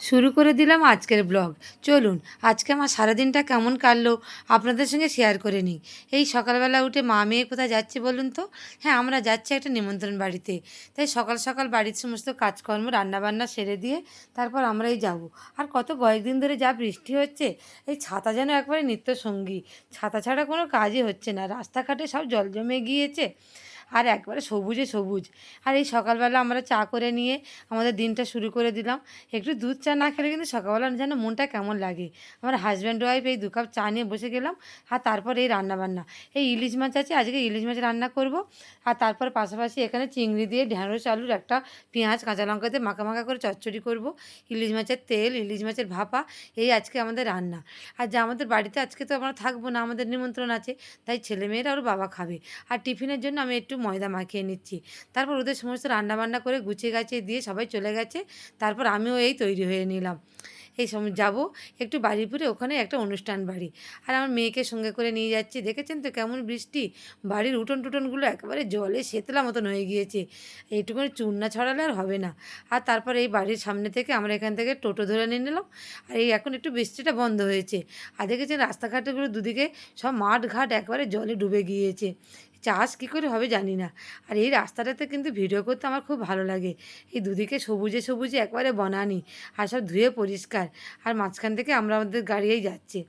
শুরু করে দিলাম আজকের ব্লগ। চলুন, আজকে আমার সারাদিনটা কেমন কাটলো আপনাদের সঙ্গে শেয়ার করে নিই। এই সকালবেলা উঠে মা মেয়ে কোথায় যাচ্ছে বলুন তো? হ্যাঁ আমরা যাচ্ছি একটা নিমন্ত্রণ বাড়িতে। তাই সকাল সকাল বাড়ির সমস্ত কাজকর্ম, রান্নাবান্না সেরে দিয়ে তারপর আমরাই যাব। আর কত কয়েকদিন ধরে যা বৃষ্টি হচ্ছে, এই ছাতা যেন একবারে নিত্য সঙ্গী ছাতা ছাড়া কোনো কাজই হচ্ছে না। রাস্তাঘাটে সব জল জমে গিয়েছে। আর একবারে সবুজে সবুজ। আর এই সকালবেলা আমরা চা করে নিয়ে আমাদের দিনটা শুরু করে দিলাম। একটু দুধ চা না খেলে কিন্তু সকালবেলা যেন মনটা কেমন লাগে। আমার হাজব্যান্ড ওয়াইফ এই দু কাপ চা নিয়ে বসে গেলাম, আর তারপর এই রান্নাবান্না। এই ইলিশ মাছ আছে, আজকে ইলিশ মাছ রান্না করব। আর তারপর পাশাপাশি এখানে চিংড়ি দিয়ে ঢ্যাঁড়স আলুর একটা পেঁয়াজ, কাঁচা লঙ্কা দিয়ে মাখা মাখা করে চচ্চড়ি করব। ইলিশ মাছের তেল, ইলিশ মাছের ভাপা, এই আজকে আমাদের রান্না। আর যা আমাদের বাড়িতে আজকে তো আমরা থাকব না, আমাদের নিমন্ত্রণ আছে, তাই ছেলেমেয়েরা ওর বাবা খাবে। আর টিফিনের জন্য আমি একটু ময়দা মাখিয়ে নিচ্ছি। তারপর ওদের সমস্ত রান্নাবান্না করে গুছিয়ে গাছিয়ে দিয়ে সবাই চলে গেছে। তারপর আমিও এই তৈরি হয়ে নিলাম। এই সময় যাব একটু বাড়িপুরে, ওখানে একটা অনুষ্ঠান বাড়ি। আর আমার মেয়েকে সঙ্গে করে নিয়ে যাচ্ছি। দেখেছেন তো কেমন বৃষ্টি? বাড়ির উঠোন টুটনগুলো একেবারে জলে সেতলা মতন হয়ে গিয়েছে। এইটুকুনি না ছড়ালে আর হবে না। আর তারপর এই বাড়ির সামনে থেকে আমরা এখান থেকে টোটো ধরে নিয়ে নিলাম। আর এই এখন একটু বৃষ্টিটা বন্ধ হয়েছে। আর দেখেছেন রাস্তাঘাটগুলো দুদিকে সব মাঠ ঘাট একবারে জলে ডুবে গিয়েছে। চাষ কী করে হবে জানি না। আর এই রাস্তাটাতে কিন্তু ভিডিও করতে আমার খুব ভালো লাগে। এই দুদিকে সবুজে সবুজে একবারে বনানি, আর সব ধুয়ে পরিষ্কার। আর মাঝখান থেকে আমরা আমাদের গাড়িয়েই যাচ্ছি।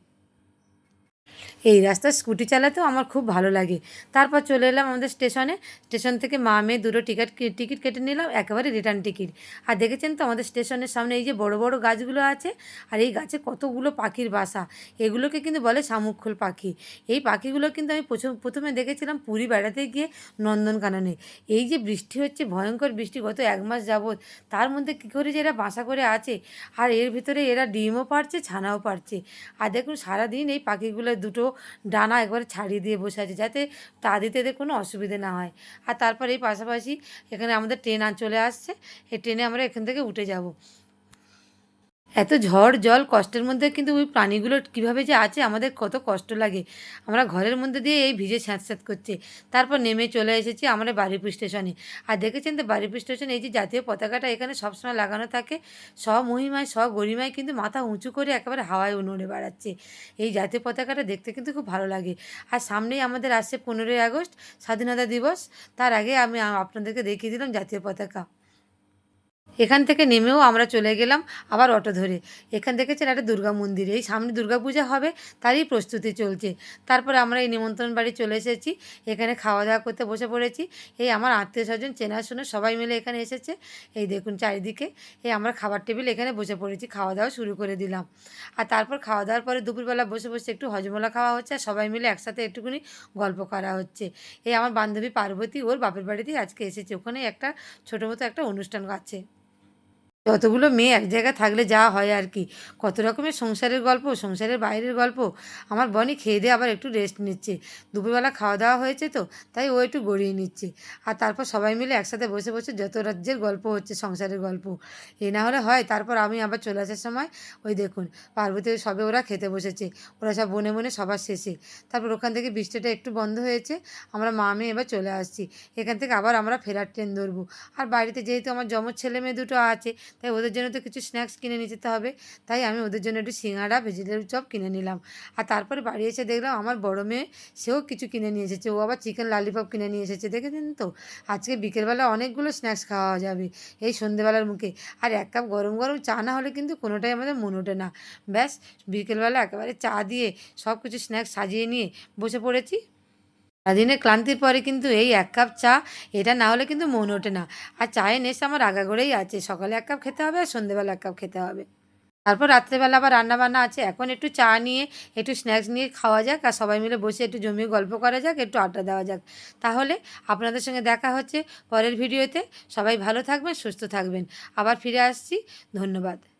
এই রাস্তায় স্কুটি চালাতেও আমার খুব ভালো লাগে। তারপর চলে এলাম আমাদের স্টেশনে। স্টেশন থেকে মা, মেয়ে দুটো টিকিট টিকিট কেটে নিলাম, একেবারে রিটার্ন টিকিট আর দেখেছেন তো আমাদের স্টেশনের সামনে এই যে বড় বড় গাছগুলো আছে, আর এই গাছে কতগুলো পাখির বাসা। এগুলোকে কিন্তু বলে শামুকখোল পাখি। এই পাখিগুলো কিন্তু আমি প্রথম প্রথমে দেখেছিলাম পুরী বেড়াতে গিয়ে নন্দনকাননে। এই যে বৃষ্টি হচ্ছে, ভয়ঙ্কর বৃষ্টি, গত এক মাস যাবৎ। তার মধ্যে কী করে যে এরা বাসা করে আছে, আর এর ভিতরে এরা ডিমও পারছে ছানাও পারছে আর দেখুন সারাদিন এই পাখিগুলো দুটো ডানা একবারে ছাড়িয়ে দিয়ে বসে আছে, যাতে তা দিতে এদের কোনো অসুবিধে না হয়। আর তারপর এই পাশাপাশি এখানে আমাদের ট্রেন চলে আসছে। এই ট্রেনে আমরা এখান থেকে উঠে যাব। এত ঝড় জল, কষ্টের মধ্যে কিন্তু ওই প্রাণীগুলো কীভাবে যে আছে, আমাদের কত কষ্ট লাগে। আমরা ঘরের মধ্যে দিয়ে এই ভিজে স্যাঁত স্যাঁত করছে। তারপর নেমে চলে এসেছি আমরা বারিপুর স্টেশনে। আর দেখেছেন তো বারিপুর স্টেশনে এই যে জাতীয় পতাকাটা এখানে সবসময় লাগানো থাকে। সব মহিমায় সব গরিমায় কিন্তু মাথা উঁচু করে একেবারে হাওয়ায় উনুনে বেড়াচ্ছে। এই জাতীয় পতাকাটা দেখতে কিন্তু খুব ভালো লাগে। আর সামনেই আমাদের আসছে পনেরোই আগস্ট, স্বাধীনতা দিবস। তার আগে আমি আপনাদেরকে দেখিয়ে দিলাম জাতীয় পতাকা। এখান থেকে নেমেও আমরা চলে গেলাম আবার অটো ধরে। এখান থেকে ছিল একটা দুর্গা মন্দির, এই সামনে দুর্গাপূজা হবে, তারই প্রস্তুতি চলছে। তারপরে আমরা এই নিমন্ত্রণ বাড়ি চলে এসেছি, এখানে খাওয়া দাওয়া করতে বসে পড়েছি। এই আমার আত্মীয় স্বজন, চেনাশোনা সবাই মিলে এখানে এসেছে। এই দেখুন চারিদিকে, এই আমরা খাবার টেবিল এখানে বসে পড়েছি, খাওয়া দাওয়া শুরু করে দিলাম। আর তারপর খাওয়া দাওয়ার পরে দুপুরবেলা বসে বসে একটু হজমলা খাওয়া হচ্ছে, আর সবাই মিলে একসাথে একটুখানি গল্প করা হচ্ছে। এই আমার বান্ধবী পার্বতী, ওর বাপের বাড়িতেই আজকে এসেছে। ওখানে একটা ছোটো মতো একটা অনুষ্ঠান আছে। যতগুলো মেয়ে এক জায়গায় থাকলে যা হয় আর কি। কত রকমের সংসারের গল্প, সংসারের বাইরের গল্প। আমার বনি খেয়ে দিয়ে আবার একটু রেস্ট নিচ্ছে। দুপুরবেলা খাওয়া দাওয়া হয়েছে তো, তাই ও একটু গড়িয়ে নিচ্ছে। আর তারপর সবাই মিলে একসাথে বসে বসে যত রাজ্যের গল্প হচ্ছে, সংসারের গল্প। এ না হলে হয়, তারপর আমি আবার চলে আসার সময়, ওই দেখুন, পার্বতী সবে ওরা খেতে বসেছে। ওরা সব বনে বনে সবার শেষে। তারপর ওখান থেকে বৃষ্টিটা একটু বন্ধ হয়েছে, আমরা মা মেয়ে এবার চলে আসছি। এখান থেকে আবার আমরা ফেরার ট্রেন ধরবো। আর বাড়িতে যেহেতু আমার জমজ ছেলে মেয়ে দুটো আছে তাই ওদের জন্য তো কিছু স্ন্যাক্স কিনে নিয়ে যেতে হবে। তাই আমি ওদের জন্য একটু সিঙ্গাড়া ভেজিটেবল চপ কিনে নিলাম। আর তারপরে বাড়ি এসে দেখলাম আমার বড় মেয়ে, সেও কিছু কিনে নিয়ে এসেছে। ও আবার চিকেন লালিপপ কিনে নিয়ে এসেছে, দেখেছেন তো? আজকে বিকেলবেলা অনেকগুলো স্ন্যাক্স খাওয়া যাবে এই সন্ধেবেলার মুখে। আর এক কাপ গরম গরম চা না হলে কিন্তু কোনোটাই আমাদের মন ওঠে না। ব্যাস, বিকেলবেলা একেবারে চা দিয়ে সব কিছু স্ন্যাক্স সাজিয়ে নিয়ে বসে পড়েছি। সারাদিনের ক্লান্তির পরে কিন্তু এই এক কাপ চা, এটা না হলে কিন্তু মন ওঠে না। আর চায়ের নেশা আমার আগাগোড়েই আছে। সকালে এক কাপ খেতে হবে আর সন্ধেবেলা এক কাপ খেতে হবে। তারপর রাত্রেবেলা আবার রান্নাবান্না আছে। এখন একটু চা নিয়ে, একটু স্ন্যাক্স নিয়ে খাওয়া যাক আর সবাই মিলে বসে একটু জমিয়ে গল্প করা যাক, একটু আড্ডা দেওয়া যাক। তাহলে আপনাদের সঙ্গে দেখা হচ্ছে পরের ভিডিওতে। সবাই ভালো থাকবেন, সুস্থ থাকবেন। আবার ফিরে আসছি। ধন্যবাদ।